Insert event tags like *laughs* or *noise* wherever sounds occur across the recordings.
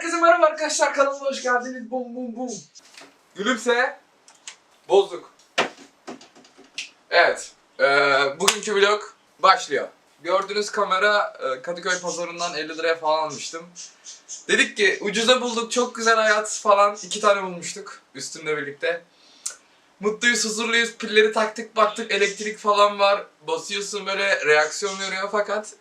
Herkese merhaba arkadaşlar kanalıma hoş geldiniz. Bum bum bum. Gülümse. Bozduk. Evet. eee, bugünkü vlog başlıyor. Gördüğünüz kamera e, Kadıköy pazarından 50 liraya falan almıştım. Dedik ki ucuza bulduk çok güzel hayat falan. iki tane bulmuştuk üstünde birlikte. Mutluyuz, huzurluyuz. Pilleri taktık baktık elektrik falan var. Basıyorsun böyle reaksiyon veriyor fakat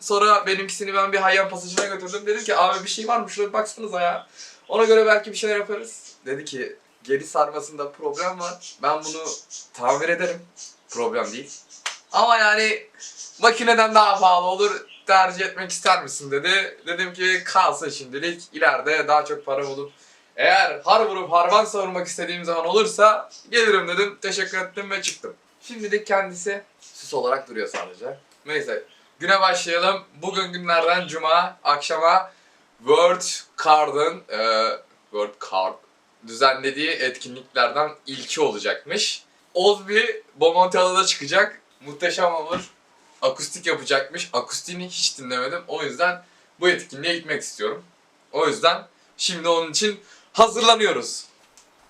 Sonra benimkisini ben bir hayvan pasajına götürdüm. Dedim ki abi bir şey var mı şuraya baksanıza ya. Ona göre belki bir şeyler yaparız. Dedi ki geri sarmasında problem var. Ben bunu tamir ederim. Problem değil. Ama yani makineden daha pahalı olur tercih etmek ister misin dedi. Dedim ki kalsın şimdilik. İleride daha çok para bulup eğer har vurup harman savurmak istediğim zaman olursa gelirim dedim. Teşekkür ettim ve çıktım. Şimdilik kendisi süs olarak duruyor sadece. Neyse Güne başlayalım. Bugün günlerden cuma akşama World Card'ın e, World Card düzenlediği etkinliklerden ilki olacakmış. Ozbi Bomontialı'da çıkacak. Muhteşem olur. Akustik yapacakmış. Akustiğini hiç dinlemedim. O yüzden bu etkinliğe gitmek istiyorum. O yüzden şimdi onun için hazırlanıyoruz.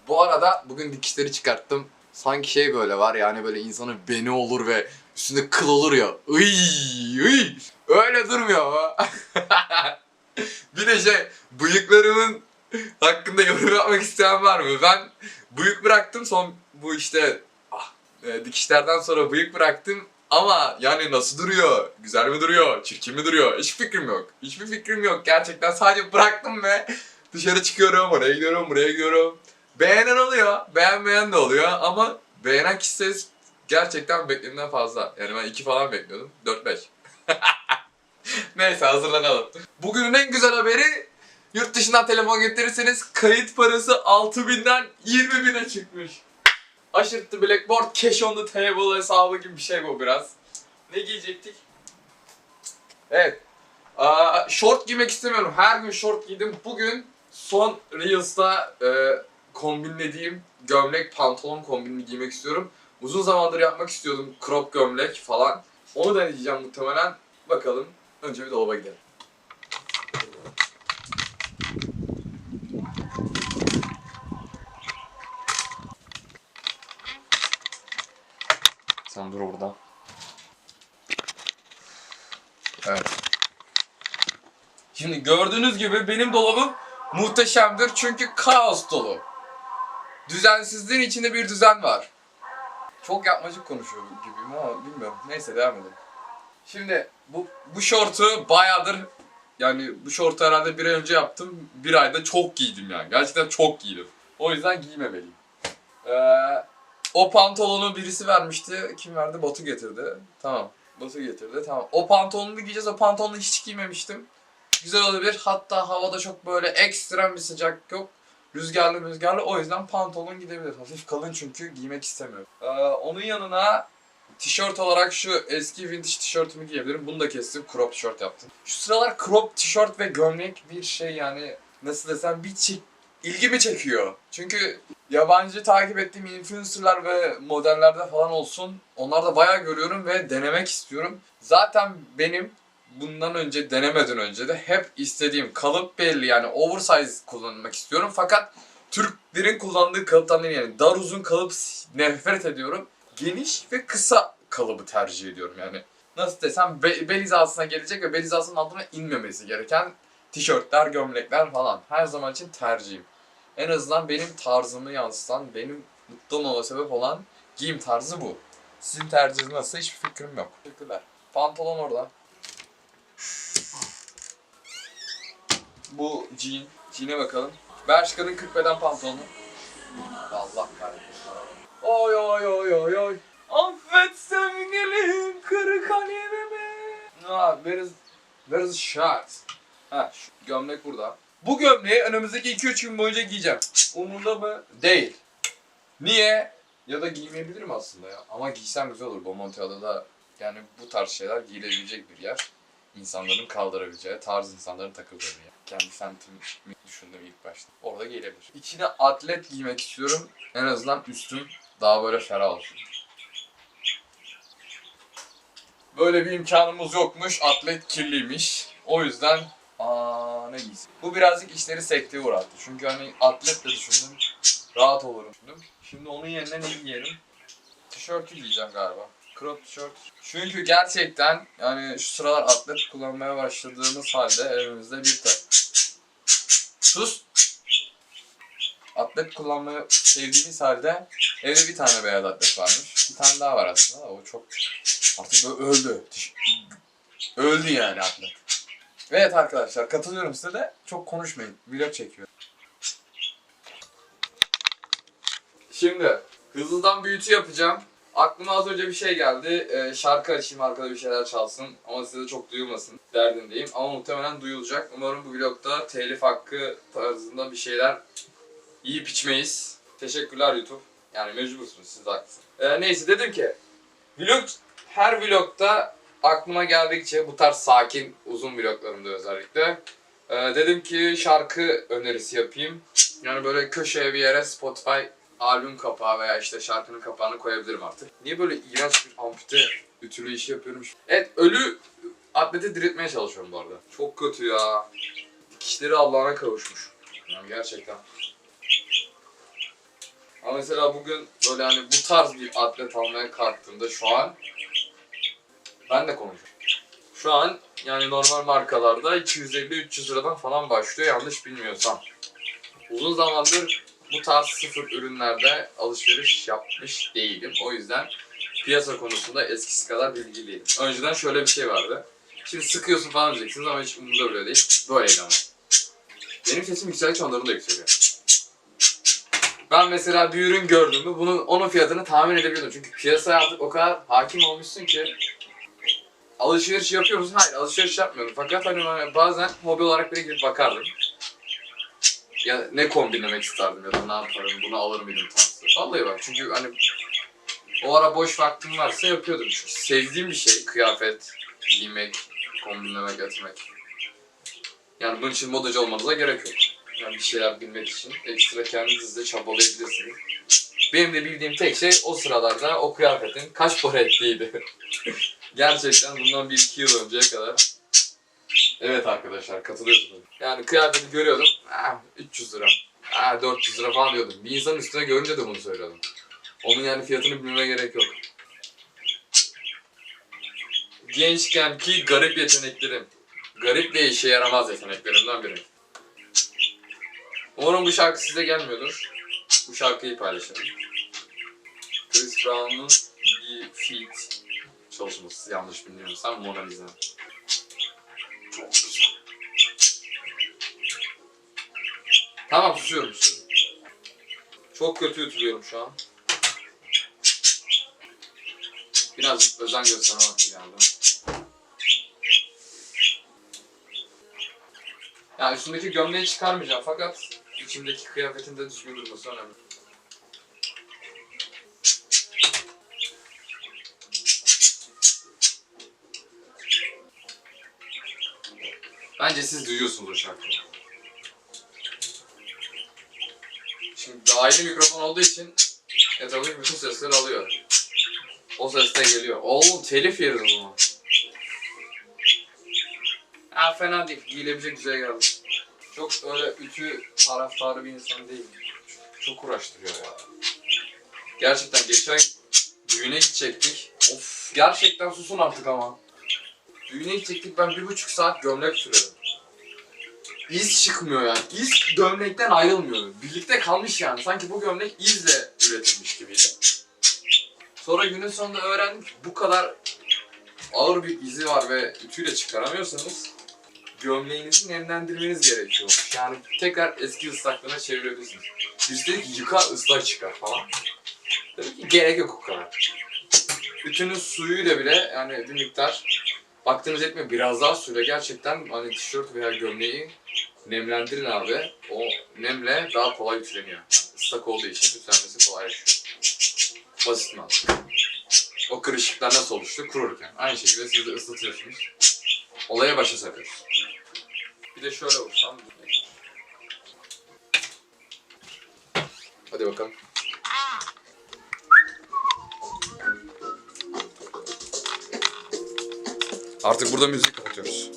Bu arada bugün dikişleri çıkarttım. Sanki şey böyle var yani böyle insanın beni olur ve üstünde kıl olur ya. Iy, iy. Öyle durmuyor ama. *laughs* bir de şey bıyıklarımın hakkında yorum yapmak isteyen var mı? Ben bıyık bıraktım son bu işte ah, e, dikişlerden sonra bıyık bıraktım ama yani nasıl duruyor? Güzel mi duruyor? Çirkin mi duruyor? Hiç fikrim yok. Hiçbir fikrim yok. Gerçekten sadece bıraktım ve dışarı çıkıyorum, oraya gidiyorum, buraya gidiyorum. Beğenen oluyor, beğenmeyen de oluyor ama beğenen kişi gerçekten beklediğimden fazla. Yani ben 2 falan bekliyordum. 4-5. *laughs* Neyse hazırlanalım. Bugünün en güzel haberi yurt dışından telefon getirirseniz kayıt parası 6000'den 20.000'e çıkmış. Aşırttı Blackboard cash on the table hesabı gibi bir şey bu biraz. Ne giyecektik? Evet. Aa, short giymek istemiyorum. Her gün short giydim. Bugün son Reels'ta e, kombinlediğim gömlek, pantolon kombinini giymek istiyorum. Uzun zamandır yapmak istiyordum crop gömlek falan. Onu deneyeceğim muhtemelen. Bakalım. Önce bir dolaba gidelim. Sen dur burada. Evet. Şimdi gördüğünüz gibi benim dolabım muhteşemdir çünkü kaos dolu. Düzensizliğin içinde bir düzen var. Çok yapmacık konuşuyor gibiyim ama bilmiyorum. Neyse devam edelim. Şimdi bu bu şortu bayağıdır yani bu şortu herhalde bir ay önce yaptım. Bir ayda çok giydim yani. Gerçekten çok giydim. O yüzden giymemeliyim. Ee, o pantolonu birisi vermişti. Kim verdi? Batu getirdi. Tamam. Batu getirdi. Tamam. O pantolonu giyeceğiz. O pantolonu hiç giymemiştim. Güzel olabilir. Hatta havada çok böyle ekstrem bir sıcak yok. Rüzgarlı rüzgarlı o yüzden pantolon gidebilir. Hafif kalın çünkü giymek istemiyorum. Ee, onun yanına tişört olarak şu eski vintage tişörtümü giyebilirim. Bunu da kestim. Crop tişört yaptım. Şu sıralar crop tişört ve gömlek bir şey yani nasıl desem bir çek ilgimi çekiyor. Çünkü yabancı takip ettiğim influencerlar ve modellerde falan olsun. Onlarda bayağı görüyorum ve denemek istiyorum. Zaten benim bundan önce denemeden önce de hep istediğim kalıp belli yani oversize kullanmak istiyorum. Fakat Türklerin kullandığı kalıptan değil yani dar uzun kalıp nefret ediyorum. Geniş ve kısa kalıbı tercih ediyorum yani. Nasıl desem be- bel hizasına gelecek ve bel hizasının altına inmemesi gereken tişörtler, gömlekler falan. Her zaman için tercihim. En azından benim tarzımı yansıtan, benim mutlu olmama sebep olan giyim tarzı bu. Sizin tercihiniz nasıl hiçbir fikrim yok. Teşekkürler. Pantolon orada. Bu jean. Jean'e bakalım. Bershka'nın 40 beden pantolonu. Allah kahretsin. Oy oy oy oy oy. Affet sevgilim kırık kalemimi. Ah, where is, where is shirt? Ha, şu gömlek burada. Bu gömleği önümüzdeki 2-3 gün boyunca giyeceğim. Umurumda mı? Değil. Niye? Ya da giymeyebilirim aslında ya. Ama giysem güzel olur. Bomontia'da da yani bu tarz şeyler giyilebilecek bir yer. İnsanların kaldırabileceği, tarz insanların takıldığı bir. Kendi semtimi düşündüm ilk başta. Orada giyilebilir. İçine atlet giymek istiyorum. En azından üstüm daha böyle ferah olsun. Böyle bir imkanımız yokmuş. Atlet kirliymiş. O yüzden aa takımına giysin. Bu birazcık işleri sekteye uğrattı. Çünkü hani atlet de düşündüm. Rahat olurum düşündüm. Şimdi onun yerine ne giyelim? Tişörtü giyeceğim galiba. Crop tişört. Çünkü gerçekten yani şu sıralar atlet kullanmaya başladığımız halde evimizde bir tane. Sus! Atlet kullanmayı sevdiğimiz halde evde bir tane beyaz atlet varmış. Bir tane daha var aslında. O çok artık öldü. Öldü yani atlet. Evet arkadaşlar katılıyorum size de çok konuşmayın. Vlog çekiyorum. Şimdi hızlıdan büyütü yapacağım. Aklıma az önce bir şey geldi. Ee, şarkı açayım arkada bir şeyler çalsın. Ama size de çok duyulmasın derdindeyim. Ama muhtemelen duyulacak. Umarım bu vlogda telif hakkı tarzında bir şeyler yiyip içmeyiz. Teşekkürler YouTube. Yani mecbursunuz siz haklısınız. Ee, neyse dedim ki vlog her vlogda aklıma geldikçe bu tarz sakin uzun vloglarımda özellikle ee, dedim ki şarkı önerisi yapayım. Yani böyle köşeye bir yere Spotify albüm kapağı veya işte şarkının kapağını koyabilirim artık. Niye böyle iğrenç bir ampute ütülü işi yapıyorum? Evet ölü atleti diriltmeye çalışıyorum bu arada. Çok kötü ya. Dikişleri Allah'ına kavuşmuş. Yani gerçekten. Ama mesela bugün böyle hani bu tarz bir atlet almaya kalktığımda şu an ben de konuşuyorum. Şu an yani normal markalarda 250-300 liradan falan başlıyor yanlış bilmiyorsam. Uzun zamandır bu tarz sıfır ürünlerde alışveriş yapmış değilim. O yüzden piyasa konusunda eskisi kadar bilgi. Önceden şöyle bir şey vardı. Şimdi sıkıyorsun falan diyeceksiniz ama hiç umurumda bile değil. Böyleydi ama. Benim sesim yükseldikçe onların da yükseliyor. Ben mesela bir ürün gördüğümde bunun onun fiyatını tahmin edebiliyordum. Çünkü piyasaya artık o kadar hakim olmuşsun ki alışveriş yapıyor musun? Hayır alışveriş yapmıyorum. Fakat hani bazen hobi olarak bile girip bakardım. Ya ne kombinlemek isterdim ya da ne yaparım bunu alır mıydım tarzı. Vallahi bak çünkü hani o ara boş vaktim varsa yapıyordum. Çünkü sevdiğim bir şey kıyafet, giymek, kombinlemek, etmek. Yani bunun için modacı olmanıza gerek yok. Yani bir şeyler bilmek için ekstra kendiniz de çabalayabilirsiniz. Benim de bildiğim tek şey o sıralarda o kıyafetin kaç para ettiğiydi. *laughs* Gerçekten bundan bir iki yıl önceye kadar. Evet arkadaşlar katılıyorsunuz. Yani kıyafeti görüyordum. Ah, 300 lira. Ah, 400 lira falan diyordum. Bir insanın üstüne görünce de bunu söylüyordum. Onun yani fiyatını bilmeme gerek yok. Gençken ki garip yeteneklerim. Garip ve işe yaramaz yeteneklerimden biri. Umarım bu şarkı size gelmiyordur. Bu şarkıyı paylaşalım. Chris Brown'un bir feat çalışması yanlış bilmiyorsam Mona Lisa. Çok güzel. Tamam susuyorum susuyorum. Çok kötü ütülüyorum şu an. Birazcık özen gösterme vakti geldi. Ya üstündeki gömleği çıkarmayacağım fakat içimdeki kıyafetin de düzgün durması önemli. Bence siz duyuyorsunuz o şarkıyı. Şimdi dahili mikrofon olduğu için etrafındaki bütün sesleri alıyor. O ses de geliyor. Oğlum telif yeriz zaman. Ha fena değil. Giyilebilecek güzel geldi. Çok öyle ütü taraftarı bir insan değilim. Çok uğraştırıyor ya. Gerçekten geçen düğüne gidecektik. Of gerçekten susun artık ama. Düğüne gidecektik ben bir buçuk saat gömlek süredim. İz çıkmıyor yani. İz gömlekten ayrılmıyor. Birlikte kalmış yani. Sanki bu gömlek izle üretilmiş gibiydi. Sonra günün sonunda öğrendim ki bu kadar ağır bir izi var ve ütüyle çıkaramıyorsanız gömleğinizi nemlendirmeniz gerekiyor. Yani tekrar eski ıslaklığına çevirebilirsiniz. Birisi dedi ki yıka ıslak çıkar falan. Dedim ki gerek yok o kadar. Ütünün suyuyla bile yani bir miktar baktığınız etmiyor biraz daha suyla gerçekten hani tişört veya gömleği nemlendirin abi. O nemle daha kolay ütüleniyor. Yani ıslak olduğu için ütülenmesi kolaylaşıyor. Basit mantık. O kırışıklar nasıl oluştu? Kururken. Aynı şekilde siz de ıslatıyorsunuz. Olaya başa sarıyoruz. Bir de şöyle vursam. Hadi bakalım. Artık burada müzik kapatıyoruz.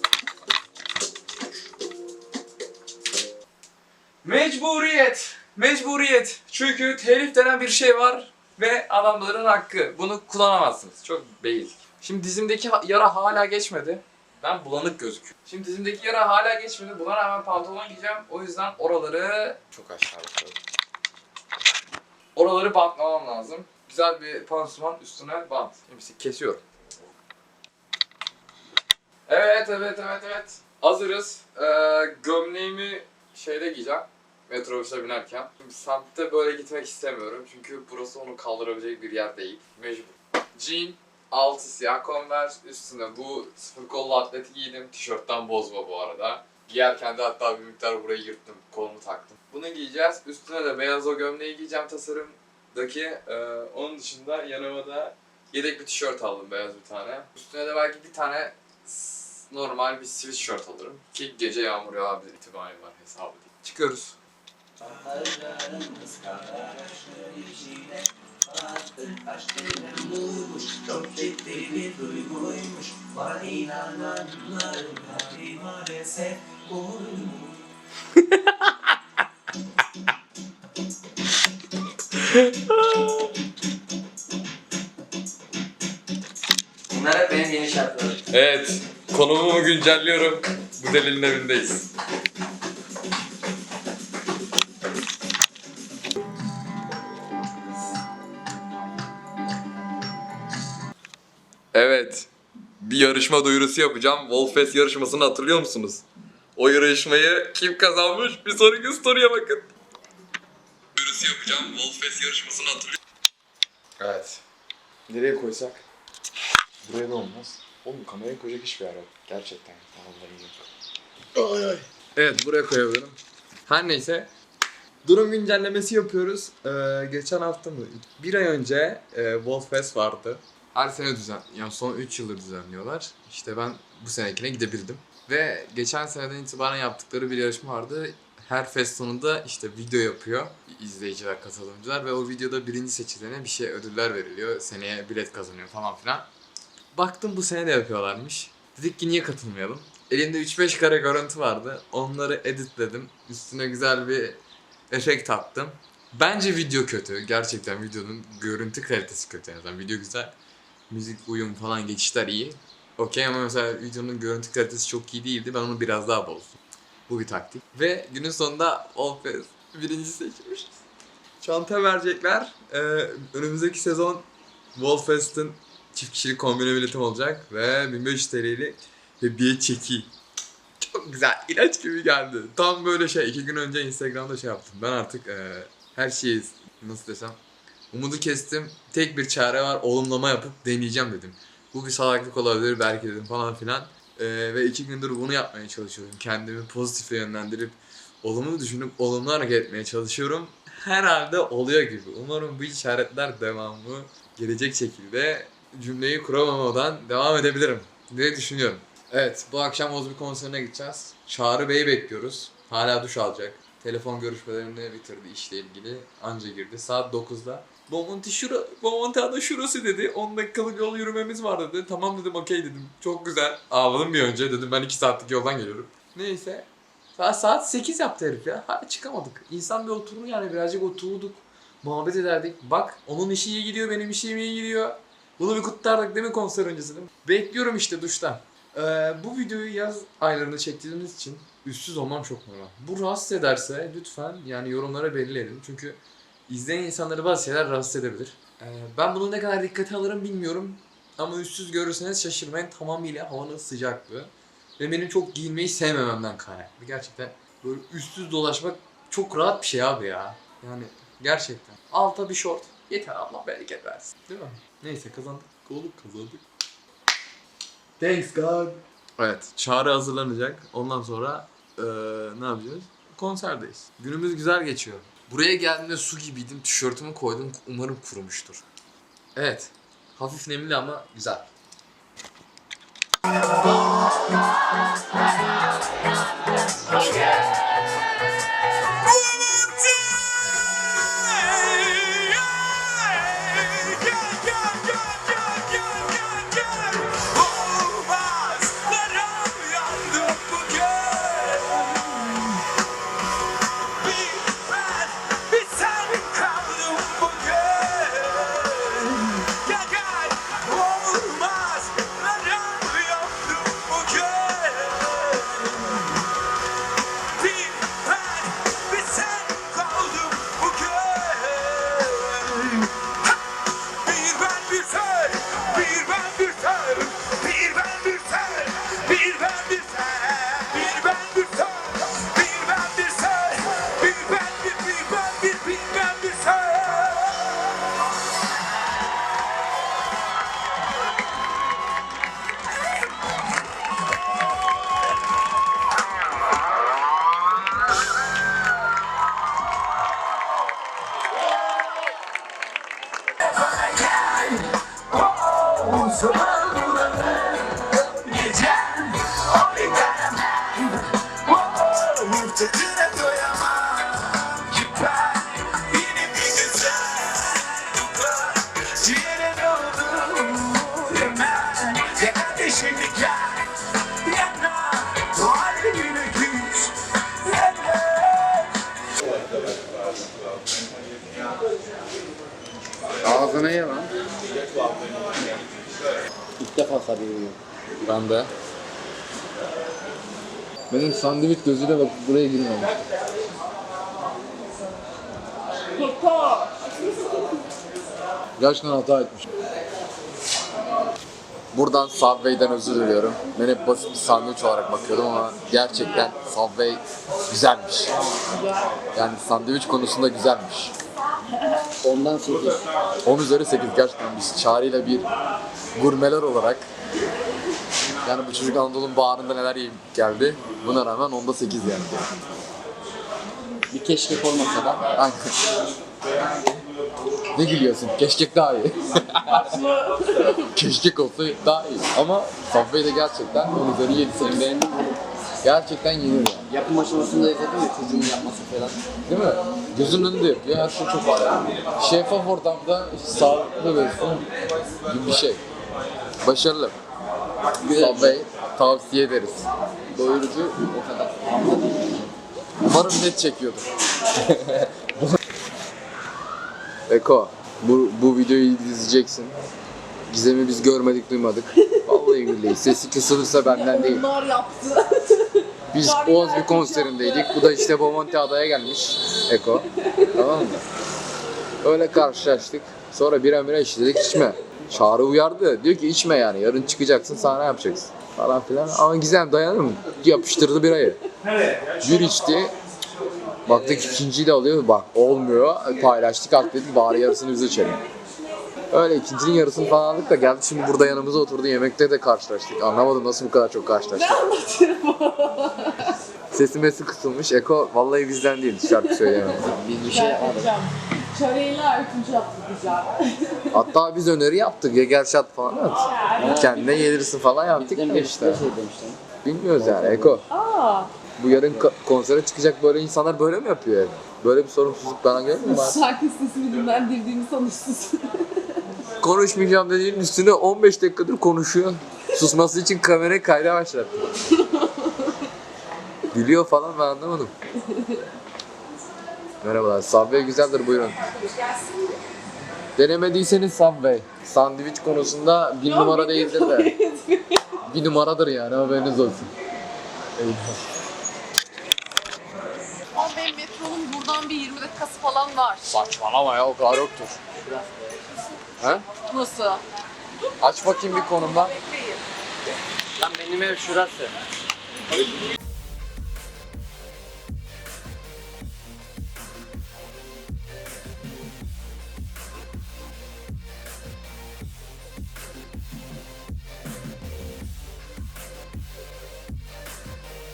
Mecburiyet. Mecburiyet. Çünkü telif denen bir şey var ve adamların hakkı. Bunu kullanamazsınız. Çok değil. Şimdi dizimdeki yara hala geçmedi. Ben bulanık gözüküyorum. Şimdi dizimdeki yara hala geçmedi. Buna rağmen pantolon giyeceğim. O yüzden oraları çok aşağı bakalım. Oraları bantlamam lazım. Güzel bir pansuman üstüne bant. Şimdi kesiyorum. Evet evet evet evet. Hazırız. Ee, gömleğimi şeyde giyeceğim. Metrobüse binerken. Semtte böyle gitmek istemiyorum. Çünkü burası onu kaldırabilecek bir yer değil. Mecbur. Jean, altı siyah Converse, üstüne bu sıfır kollu atleti giydim. Tişörtten bozma bu arada. Giyerken de hatta bir miktar burayı yırttım, kolumu taktım. Bunu giyeceğiz. Üstüne de beyaz o gömleği giyeceğim tasarımdaki. Ee, onun dışında yanıma da yedek bir tişört aldım beyaz bir tane. Üstüne de belki bir tane normal bir sweatshirt alırım. Ki gece yağmur yağabilir ihtimali var hesabı değil. Çıkıyoruz. Baharlarımız kararışır içine Artık aşkıyla bulmuş Çok ciddi bir duyguymuş Bana inananların kalbi maalesef buymuş Bunlar hep benim yeni şarkılarım. Evet, konumumu güncelliyorum. Bu delinin evindeyiz. Evet, bir yarışma duyurusu yapacağım. Wolfest yarışmasını hatırlıyor musunuz? O yarışmayı kim kazanmış? Bir sonraki story'e bakın. Duyurusu yapacağım. Wolfest yarışmasını hatırlıyor Evet. Nereye koysak? Buraya da olmaz. Oğlum kamerayı koyacak hiçbir yer yok. Gerçekten. Vallahi yok. Ay ay. Evet buraya koyabilirim. Her neyse. Durum güncellemesi yapıyoruz. Ee, geçen hafta mı? Bir ay önce e, Wolfest vardı. Her sene düzen, yani son 3 yıldır düzenliyorlar. İşte ben bu senekine gidebildim. Ve geçen seneden itibaren yaptıkları bir yarışma vardı. Her fest sonunda işte video yapıyor izleyiciler, katılımcılar ve o videoda birinci seçilene bir şey ödüller veriliyor. Seneye bilet kazanıyor falan filan. Baktım bu sene de yapıyorlarmış. Dedik ki niye katılmayalım? Elimde 3-5 kare görüntü vardı. Onları editledim. Üstüne güzel bir efekt attım. Bence video kötü. Gerçekten videonun görüntü kalitesi kötü. Yani video güzel. Müzik, uyum falan geçişler iyi. Okey ama mesela videonun görüntü kalitesi çok iyi değildi. Ben onu biraz daha bozdum. Bu bir taktik. Ve günün sonunda Allfest birinci seçmiş. Çanta verecekler. Ee, önümüzdeki sezon Wallfest'in çift kişilik kombine biletim olacak ve 1500 TL'lik hediye çeki. Çok güzel, ilaç gibi geldi. Tam böyle şey, iki gün önce Instagram'da şey yaptım. Ben artık e, her şeyi, nasıl desem, umudu kestim. Tek bir çare var, olumlama yapıp deneyeceğim dedim. Bu bir salaklık olabilir belki dedim falan filan. E, ve iki gündür bunu yapmaya çalışıyorum. Kendimi pozitife yönlendirip, olumlu düşünüp olumlu hareket etmeye çalışıyorum. Herhalde oluyor gibi. Umarım bu işaretler devamı gelecek şekilde cümleyi kuramamadan devam edebilirim diye düşünüyorum. Evet, bu akşam Ozbi konserine gideceğiz. Çağrı Bey'i bekliyoruz. Hala duş alacak. Telefon görüşmelerini bitirdi işle ilgili. Anca girdi. Saat 9'da. Bomonti şura, Bomonti ada şurası dedi. 10 dakikalık yol yürümemiz var dedi. Tamam dedim okey dedim. Çok güzel. Ağladım bir önce dedim ben 2 saatlik yoldan geliyorum. Neyse. Saat, saat 8 yaptı herif ya. Hala çıkamadık. İnsan bir oturur yani birazcık oturduk. Muhabbet ederdik. Bak onun işi iyi gidiyor benim işim iyi gidiyor. Bunu bir kutlardık değil mi konser öncesi değil mi? Bekliyorum işte duştan. Ee, bu videoyu yaz aylarında çektiğimiz için üstsüz olmam çok normal. Bu rahatsız ederse lütfen yani yorumlara belli. Çünkü izleyen insanları bazı şeyler rahatsız edebilir. Ee, ben bunu ne kadar dikkate alırım bilmiyorum. Ama üstsüz görürseniz şaşırmayın. Tamamıyla havanın sıcaklığı. Ve benim çok giyinmeyi sevmememden kaynaklı. Gerçekten böyle üstsüz dolaşmak çok rahat bir şey abi ya. Yani gerçekten. Alta bir short. Yeter Allah bereket versin. Değil mi? Neyse kazandık. Olduk kazandık. Thanks God. Evet, çağrı hazırlanacak. Ondan sonra eee, ne yapacağız? Konserdeyiz. Günümüz güzel geçiyor. Buraya geldiğimde su gibiydim. Tişörtümü koydum. Umarım kurumuştur. Evet. Hafif nemli ama güzel. Oh, そば Sarıyor. Ben de. Benim sandviç gözüyle bak buraya girmemiş. Gerçekten hata etmiş. Buradan Subway'den özür diliyorum. Ben hep basit bir sandviç olarak bakıyordum ama gerçekten Subway güzelmiş. Yani sandviç konusunda güzelmiş. Ondan 8. 10 üzeri 8 gerçekten biz Çağrı'yla bir gurmeler olarak yani bu çocuk Anadolu'nun bağrında neler yiyip geldi. Buna rağmen onda 8 yani. Bir keşkek olmasa da Aynen. Ne gülüyorsun? Keşkek daha iyi. *laughs* Keşkek olsa daha iyi. Ama Subway de gerçekten 10 üzeri 7 senin beğendin mi? Gerçekten yenir yani. yapım aşamasında izledim ya çocuğun yapması falan. Değil mi? Gözünün önünde yapıyor. Her şey çok var yani. Şeffaf ortamda sağlıklı besin gibi bir şey. Başarılı. Subway tavsiye ederiz. Doyurucu o kadar. Umarım net çekiyordur. *laughs* Eko, bu, bu videoyu izleyeceksin. Gizem'i biz görmedik, duymadık. Vallahi billahi. Sesi kısılırsa benden değil. Onlar yaptı. Biz Oğuz bir konserindeydik. Bu da işte Bomonti adaya gelmiş. Eko. Tamam mı? Öyle karşılaştık. Sonra bir bira içtik içme. Çağrı uyardı. Diyor ki içme yani. Yarın çıkacaksın sahne yapacaksın. Falan filan. Ama Gizem dayanır mı? Yapıştırdı birayı. Bir içti. Baktık ikinciyi de alıyor. Bak olmuyor. Paylaştık artık dedik bari yarısını biz içelim. Öyle ikincinin yarısını falan aldık da geldi şimdi burada yanımıza oturdu. Yemekte de karşılaştık. Anlamadım nasıl bu kadar çok karşılaştık. Sesi mesi kısılmış. Eko vallahi bizden değil şarkı söyleyemem. Biz bir şey yapmadık. Çöreğiyle yaptı güzel. Hatta biz öneri yaptık. Yeger şat falan at. Kendine gelirsin falan yaptık da işte. şey demişler. Bilmiyoruz yani Eko. Aa, Bu yarın ka- konsere çıkacak böyle insanlar böyle mi yapıyor yani? Böyle bir sorumsuzluk bana gelmiyor mu? *laughs* şarkı sesimi dinlendirdiğini sanırsız. *laughs* Konuşmayacağım dediğin üstüne 15 dakikadır konuşuyor. Susması için kamerayı kayda başlattı. *laughs* Gülüyor falan ben anlamadım. Merhabalar. Subway güzeldir buyurun. Denemediyseniz Subway. Sandviç konusunda bir numara değildir de. Bir numaradır yani haberiniz olsun. Eyvah. Ama benim metronun buradan bir 20 dakikası falan var. Saçmalama ya o kadar yoktur. He? Nasıl? Aç bakayım bir konumdan. Lan benim ev şurası.